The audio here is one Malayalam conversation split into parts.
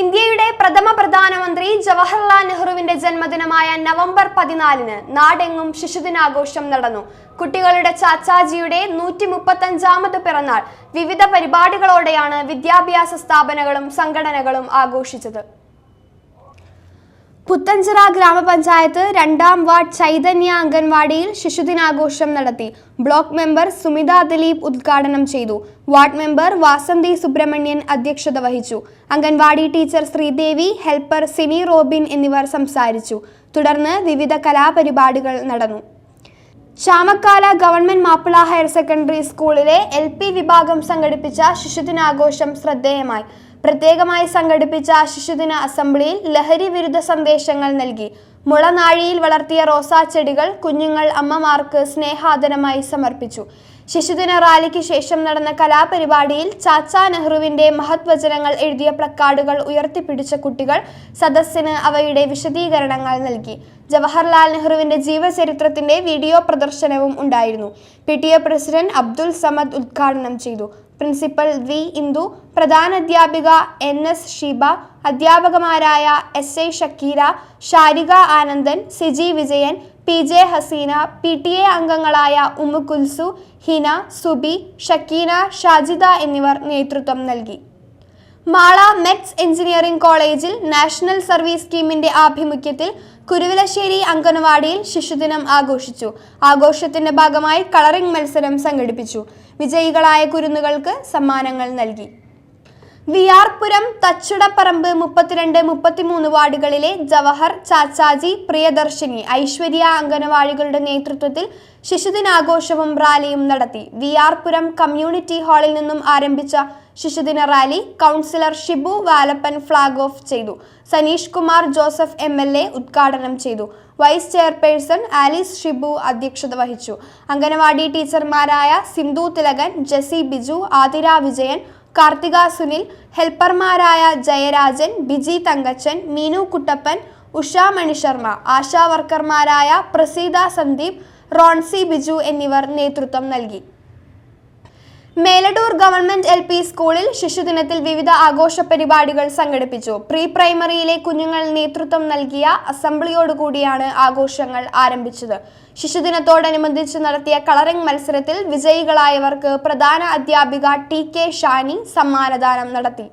ഇന്ത്യയുടെ പ്രഥമ പ്രധാനമന്ത്രി ജവഹർലാൽ നെഹ്റുവിന്റെ ജന്മദിനമായ നവംബർ പതിനാലിന് നാടെങ്ങും ശിശുദിനാഘോഷം നടന്നു. കുട്ടികളുടെ ചാച്ചാജിയുടെ നൂറ്റി മുപ്പത്തഞ്ചാമത് പിറന്നാൾ വിവിധ പരിപാടികളോടെയാണ് വിദ്യാഭ്യാസ സ്ഥാപനങ്ങളും സംഘടനകളും ആഘോഷിച്ചത്. പുത്തഞ്ചിറ ഗ്രാമപഞ്ചായത്ത് രണ്ടാം വാർഡ് ചൈതന്യ അംഗൻവാടിയിൽ ശിശുദിനാഘോഷം നടത്തി. ബ്ലോക്ക് മെമ്പർ സുമിത ദിലീപ് ഉദ്ഘാടനം ചെയ്തു. വാർഡ് മെമ്പർ വാസന്തി സുബ്രഹ്മണ്യൻ അധ്യക്ഷത വഹിച്ചു. Anganwadi teacher Sreedevi helper Sini Robin എന്നിവർ സംസാരിച്ചു. തുടർന്ന് വിവിധ കലാപരിപാടികൾ നടന്നു. Chamakkala government Mappila higher secondary സ്കൂളിലെ എൽ പി വിഭാഗം സംഘടിപ്പിച്ച ശിശുദിനാഘോഷം ശ്രദ്ധേയമായി. പ്രത്യേകമായി സംഘടിപ്പിച്ച ശിശുദിന അസംബ്ലിയിൽ ലഹരി വിരുദ്ധ സന്ദേശങ്ങൾ നൽകി. മുളനാഴിയിൽ വളർത്തിയ റോസാ ചെടികൾ കുഞ്ഞുങ്ങൾ അമ്മമാർക്ക് സ്നേഹാദരമായി സമർപ്പിച്ചു. ശിശുദിന റാലിക്ക് ശേഷം നടന്ന കലാപരിപാടിയിൽ ചാച്ചാ നെഹ്റുവിന്റെ മഹത്വചനങ്ങൾ എഴുതിയ പ്ലക്കാർഡുകൾ ഉയർത്തിപ്പിടിച്ച കുട്ടികൾ സദസ്സിന് അവയുടെ വിശദീകരണങ്ങൾ നൽകി. ജവഹർലാൽ നെഹ്റുവിന്റെ ജീവചരിത്രത്തിന്റെ വീഡിയോ പ്രദർശനവും ഉണ്ടായിരുന്നു. പി പ്രസിഡന്റ് അബ്ദുൽ സമദ് ഉദ്ഘാടനം ചെയ്തു. പ്രിൻസിപ്പൽ വി ഇന്ദു പ്രധാനാധ്യാപിക N S Sheeba അധ്യാപകമാരായ S I Shakira Sharika Anandan Siji Vijayan P J Haseena P T A അംഗങ്ങളായ ഉമ്മുകുൽസു ഹിന സുബി ഷക്കീന ഷാജിദ എന്നിവർ നേതൃത്വം നൽകി. മാള മെറ്റ്സ് എഞ്ചിനീയറിംഗ് കോളേജിൽ നാഷണൽ സർവീസ് സ്കീമിന്റെ ആഭിമുഖ്യത്തിൽ കുരുവിലശ്ശേരി അംഗനവാടിയിൽ ശിശുദിനം ആഘോഷിച്ചു. ആഘോഷത്തിന്റെ ഭാഗമായി കളറിംഗ് മത്സരം സംഘടിപ്പിച്ചു. വിജയികളായ കുരുന്നുകൾക്ക് സമ്മാനങ്ങൾ നൽകി. വിയാർപുരം തച്ചുടപ്പറമ്പ് മുപ്പത്തിരണ്ട് മുപ്പത്തിമൂന്ന് വാർഡുകളിലെ ജവഹർ ചാച്ചാജി പ്രിയദർശിനി ഐശ്വര്യ അംഗനവാടികളുടെ നേതൃത്വത്തിൽ ശിശുദിനാഘോഷവും റാലിയും നടത്തി. വിയാർപുരം കമ്മ്യൂണിറ്റി ഹാളിൽ നിന്നും ആരംഭിച്ച ശിശുദിന rally councillor Shibu Valappan flag off ചെയ്തു. Saneesh Kumar Joseph M L A ഉദ്ഘാടനം ചെയ്തു. വൈസ് ചെയർപേഴ്സൺ ആലിസ് ഷിബു അധ്യക്ഷത വഹിച്ചു. അംഗനവാടി ടീച്ചർമാരായ സിന്ധു തിലകൻ ജെസി ബിജു ആതിര വിജയൻ കാർത്തിക സുനിൽ ഹെൽപ്പർമാരായ ജയരാജൻ ബിജി തങ്കച്ചൻ മീനു കുട്ടപ്പൻ ഉഷ മണിശർമ്മ ആശാ വർക്കർമാരായ പ്രസീത സന്ദീപ് റോൺസി ബിജു എന്നിവർ നേതൃത്വം നൽകി. മേലടൂർ ഗവൺമെന്റ് എൽ പി സ്കൂളിൽ ശിശുദിനത്തിൽ വിവിധ ആഘോഷ പരിപാടികൾ സംഘടിപ്പിച്ചു. പ്രീ പ്രൈമറിയിലെ കുഞ്ഞുങ്ങൾ നേതൃത്വം നൽകിയ അസംബ്ലിയോടുകൂടിയാണ് ആഘോഷങ്ങൾ ആരംഭിച്ചത്. ശിശുദിനത്തോടനുബന്ധിച്ച് നടത്തിയ കളറിംഗ് മത്സരത്തിൽ വിജയികളായവർക്ക് പ്രധാന അധ്യാപിക ടി കെ ഷാനി സമ്മാനദാനം നടത്തി.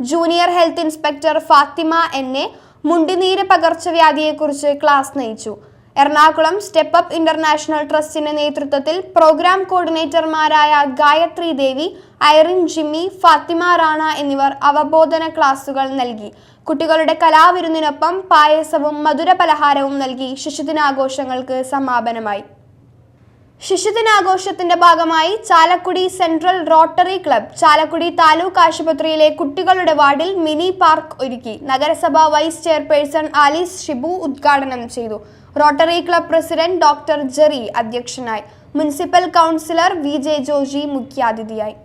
ജൂനിയർ ഹെൽത്ത് ഇൻസ്പെക്ടർ ഫാത്തിമ എന്നെ മുണ്ടിനീര് പകർച്ചവ്യാധിയെക്കുറിച്ച് ക്ലാസ് നയിച്ചു. എറണാകുളം സ്റ്റെപ്പ് അപ്പ് ഇന്റർനാഷണൽ ട്രസ്റ്റിന്റെ നേതൃത്വത്തിൽ പ്രോഗ്രാം കോർഡിനേറ്റർമാരായ ഗായത്രി ദേവി ഐറിൻ ജിമ്മി ഫാത്തിമ റാണ എന്നിവർ അവബോധന ക്ലാസുകൾ നൽകി. കുട്ടികളുടെ കലാവിരുന്നിനൊപ്പം പായസവും മധുര പലഹാരവും നൽകി ശിശുദിനാഘോഷങ്ങൾക്ക് സമാപനമായി. ശിശുദിനാഘോഷത്തിന്റെ ഭാഗമായി Chalakudy central rotary club Chalakudy taluk ആശുപത്രിയിലെ കുട്ടികളുടെ വാർഡിൽ മിനി പാർക്ക് ഒരുക്കി. നഗരസഭ വൈസ് ചെയർപേഴ്സൺ ആലീസ് ഷിബു ഉദ്ഘാടനം ചെയ്തു. Rotary club president doctor Jerry അധ്യക്ഷനായി. Municipal councillor V J Joji മുഖ്യാതിഥിയായി.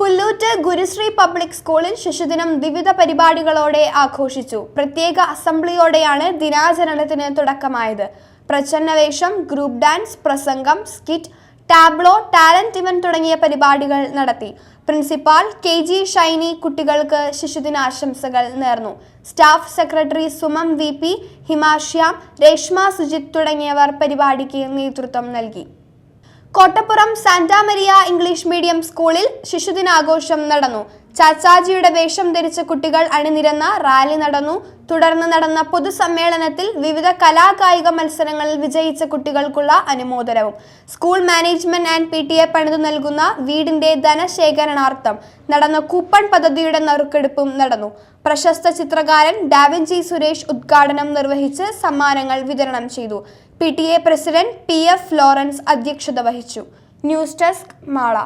പുല്ലൂറ്റ് ഗുരുശ്രീ പബ്ലിക് സ്കൂളിൽ ശിശുദിനം വിവിധ പരിപാടികളോടെ ആഘോഷിച്ചു. പ്രത്യേക അസംബ്ലിയോടെയാണ് ദിനാചരണത്തിന് തുടക്കമായത്. പ്രച്ഛന്നവേഷം ഗ്രൂപ്പ് ഡാൻസ് പ്രസംഗം സ്കിറ്റ് ടാബ്ലോ ടാലന്റ് ഇവന്റ് തുടങ്ങിയ പരിപാടികൾ നടത്തി. പ്രിൻസിപ്പാൾ കെ ജി ഷൈനി കുട്ടികൾക്ക് ശിശുദിനാശംസകൾ നേർന്നു. Staff secretary Sumam V P Himashyam Reshma Sujith തുടങ്ങിയവർ പരിപാടിക്ക് നേതൃത്വം നൽകി. കോട്ടപ്പുറം സാന്റാമരിയ ഇംഗ്ലീഷ് മീഡിയം സ്കൂളിൽ ശിശുദിനാഘോഷം നടന്നു. ചാച്ചാജിയുടെ വേഷം ധരിച്ച കുട്ടികൾ അണിനിരന്ന റാലി നടന്നു. തുടർന്ന് നടന്ന പൊതുസമ്മേളനത്തിൽ വിവിധ കലാകായിക മത്സരങ്ങളിൽ വിജയിച്ച കുട്ടികൾക്കുള്ള അനുമോദനവും. School management and P T A പണിതു നൽകുന്ന വീടിന്റെ ധനശേഖരണാർത്ഥം നടന്ന കൂപ്പൺ പദ്ധതിയുടെ നറുക്കെടുപ്പും നടന്നു. പ്രശസ്ത ചിത്രകാരൻ ഡാവിൻജി സുരേഷ് ഉദ്ഘാടനം നിർവഹിച്ച് സമ്മാനങ്ങൾ വിതരണം ചെയ്തു. P T A president P F Lawrence അധ്യക്ഷത വഹിച്ചു. News desk Mala.